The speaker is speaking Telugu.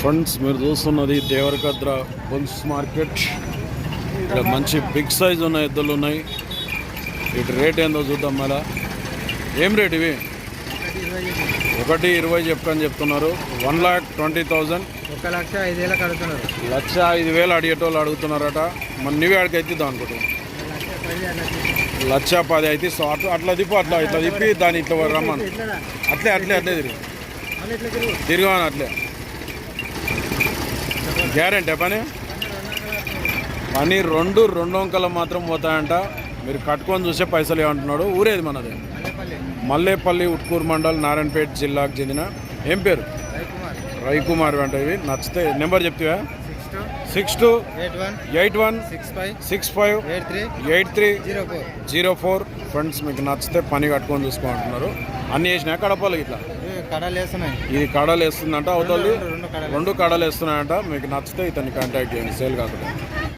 ఫ్రెండ్స్ మీరు చూస్తున్నది దేవరకద్ర బుల్స్ మార్కెట్. ఇక్కడ మంచి బిగ్ సైజ్ ఉన్న ఎద్దులు ఉన్నాయి. వీటి రేట్ ఏందో చూద్దాం మళ్ళా ఏం రేట్ ఇవి? ఒకటి ఇరవై చెప్పని చెప్తున్నారు. One lakh twenty thousand. ఒక లక్ష ఐదేళ్ళకి అడుగుతున్నారు. లక్ష ఐదు వేలు అడిగేటోళ్ళు అడుగుతున్నారట. మన నువ్వే అడిగి అవుతుంది అనుకుంటా. లక్ష పది అయితే సో అట్లా అట్లా తిప్పు అట్లా ఇట్లా తిప్పి దాన్ని ఇట్లా రమ్మను. అట్లే అట్లే అట్లే తిరిగి. తిరిగాను అట్లే. గ్యారెంటీ పని? పని రెండు రెండు అంకలు మాత్రం పోతాయంట. మీరు కట్టుకొని చూసే పైసలు ఏమంటున్నాడు ఊరేది మనది? మల్లేపల్లి ఉట్కూరు మండల్ నారాయణపేట జిల్లాకు చెందిన. ఏం పేరు? రవికుమార్. వెంట ఇవి నచ్చితే నెంబర్ చెప్తావా? Six two eight one six five six five eight three zero four. Zero four friends మీకు నచ్చితే పని కట్టుకొని చూసుకోమంటున్నారు అన్ని వేసినా కడపాలి ఇట్లా. ఇది కడలు వేస్తుందంట అవతలి రెండు కడాలు. రెండు కడలు వేస్తున్నాయంట మీకు నచ్చితే ఇతన్ని కాంటాక్ట్ చేయండి. సేల్ కాకుండా.